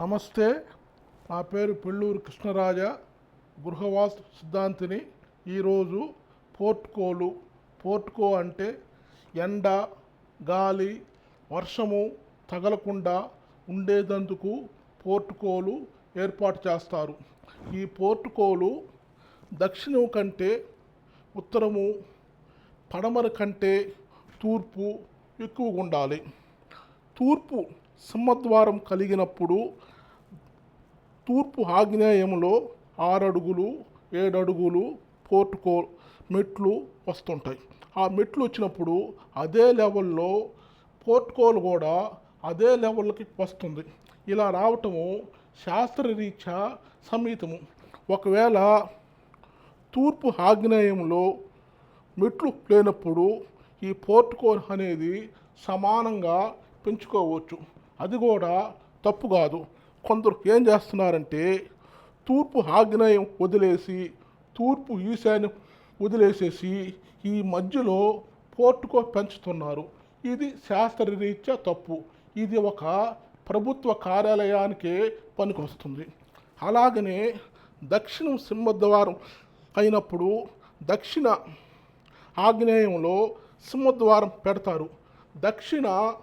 నమస్తే నా పేరు పెళ్ళూరు కృష్ణరాజ. గృహవాస్ సిద్ధాంతిని ఈరోజు పోర్ట్కోలు. పోర్ట్కో అంటే ఎండ గాలి వర్షము తగలకుండా ఉండేదందుకు పోర్టుకోలు ఏర్పాటు చేస్తారు. ఈ పోర్టుకోలు దక్షిణం కంటే ఉత్తరము పడమర కంటే తూర్పు ఎక్కువగా ఉండాలి. తూర్పు సింహద్వారం కలిగినప్పుడు తూర్పు ఆగ్నేయంలో ఆరడుగులు ఏడడుగులు పోర్టుకో మెట్లు వస్తుంటాయి. ఆ మెట్లు వచ్చినప్పుడు అదే లెవెల్లో పోర్ట్కోలు కూడా అదే లెవెల్కి వస్తుంది. ఇలా రావటము శాస్త్రరీత్యా సమీతము. ఒకవేళ తూర్పు ఆగ్నేయంలో మెట్లు లేనప్పుడు ఈ పోర్ట్కోల్ అనేది సమానంగా పెంచుకోవచ్చు. అది కూడా తప్పు కాదు. కొందరు ఏం చేస్తున్నారంటే తూర్పు ఆగ్నేయం వదిలేసి తూర్పు ఈశాన్యం వదిలేసేసి ఈ మధ్యలో పోర్టుకో పెంచుతున్నారు. ఇది శాస్త్రరీత్యా తప్పు. ఇది ఒక ప్రభుత్వ కార్యాలయానికే పనికొస్తుంది. అలాగనే దక్షిణం సింహద్వారం అయినప్పుడు దక్షిణ ఆగ్నేయంలో సింహద్వారం పెడతారు. దక్షిణ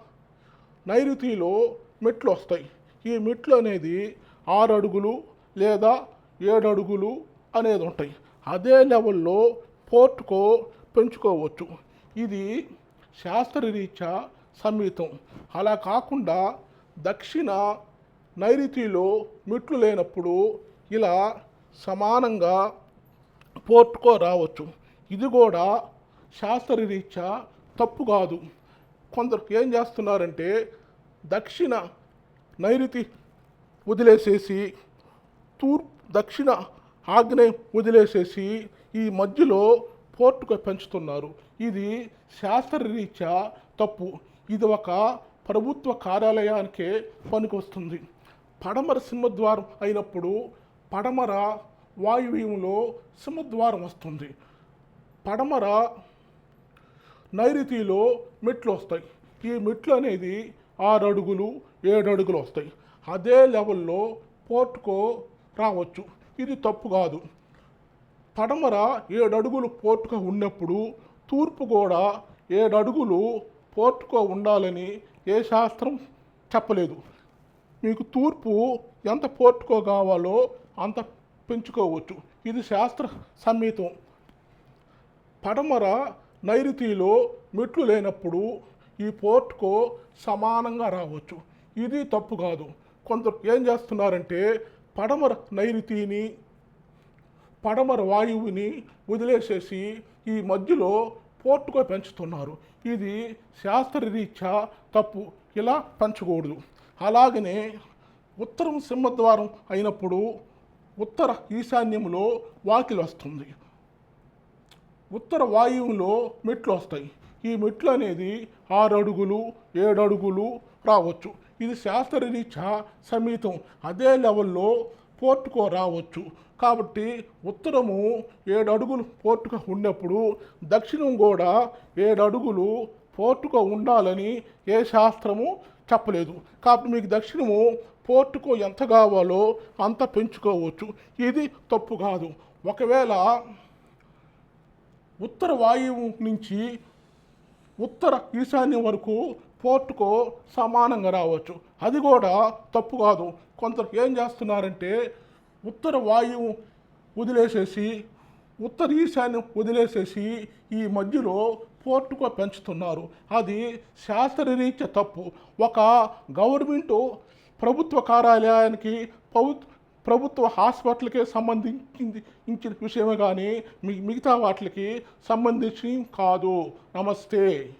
నైరుతిలో మెట్లు వస్తాయి ఈ మెట్లు అనేది ఆరు అడుగులు లేదా ఏడు అడుగులు అనేది ఉంటాయి. అదే లెవెల్లో పోర్టుకో పెంచుకోవచ్చు. ఇది శాస్త్రరీత్యా సమీతం అలా కాకుండా దక్షిణ నైరుతిలో మెట్లు లేనప్పుడు ఇలా సమానంగా పోర్టుకో రావచ్చు. ఇది కూడా శాస్త్రరీత్యా తప్పు కాదు. కొందరు ఏం చేస్తున్నారంటే దక్షిణ నైరుతి వదిలేసేసి తూర్పు దక్షిణ ఆగ్నేయం వదిలేసేసి ఈ మధ్యలో పోర్టుగా పెంచుతున్నారు. ఇది శాస్త్రరీత్యా తప్పు. ఇది ఒక ప్రభుత్వ కార్యాలయానికే పనికొస్తుంది. పడమర సింహద్వారం అయినప్పుడు పడమర వాయువ్యంలో సింహద్వారం వస్తుంది. పడమర నైరుతిలో మెట్లు వస్తాయి. ఈ మెట్లు అనేది ఆరు అడుగులు ఏడు అడుగులు వస్తాయి. అదే లెవెల్లో పోర్టుకో రావచ్చు. ఇది తప్పు కాదు. పడమర ఏడు అడుగులు పోర్టుకో ఉన్నప్పుడు తూర్పు కూడా ఏడు అడుగులు పోర్టుకో ఉండాలని ఏ శాస్త్రం చెప్పలేదు. మీకు తూర్పు ఎంత పోర్టుకో కావాలో అంత పెంచుకోవచ్చు. ఇది శాస్త్ర సమ్మితం. పడమర నైరుతిలో మెట్లు లేనప్పుడు ఈ పోర్ట్కు సమానంగా రావచ్చు. ఇది తప్పు కాదు. కొందరు ఏం చేస్తున్నారంటే పడమర నైరుతిని పడమర వాయువుని వదిలేసేసి ఈ మధ్యలో పోర్టుకో పెంచుతున్నారు. ఇది శాస్త్రరీత్యా తప్పు. ఇలా పెంచకూడదు. అలాగనే ఉత్తరం సింహద్వారం అయినప్పుడు ఉత్తర ఈశాన్యంలో వాకిలి వస్తుంది. ఉత్తర వాయువులో మెట్లు వస్తాయి. ఈ మెట్లు అనేది ఆరు అడుగులు ఏడు అడుగులు రావచ్చు. ఇది శాస్త్రరీత్యా సమీతం. అదే లెవెల్లో పోర్టుకో రావచ్చు. కాబట్టి ఉత్తరము ఏడు అడుగులు పోర్టుగా ఉన్నప్పుడు దక్షిణం కూడా ఏడు అడుగులు పోర్టుగా ఉండాలని ఏ శాస్త్రము చెప్పలేదు. కాబట్టి మీకు దక్షిణము పోర్టుకో ఎంత కావాలో అంత పెంచుకోవచ్చు. ఇది తప్పు కాదు. ఒకవేళ ఉత్తర వాయువు నుంచి ఉత్తర ఈశాన్యం వరకు పోర్టుకో సమానంగా రావచ్చు. అది కూడా తప్పు కాదు. కొందరు ఏం చేస్తున్నారంటే ఉత్తర వాయువు వదిలేసేసి ఉత్తర ఈశాన్యం వదిలేసేసి ఈ మధ్యలో పోర్టుకో పెంచుతున్నారు. అది శాస్త్రరీత్య తప్పు. ఒక గవర్నమెంటు ప్రభుత్వ కార్యాలయానికి పౌ- ప్రభుత్వ హాస్పిటల్కే సంబంధించింది ఇచ్చిన విషయమే కానీ మిగతా వాటికి సంబంధించి కాదు. నమస్తే.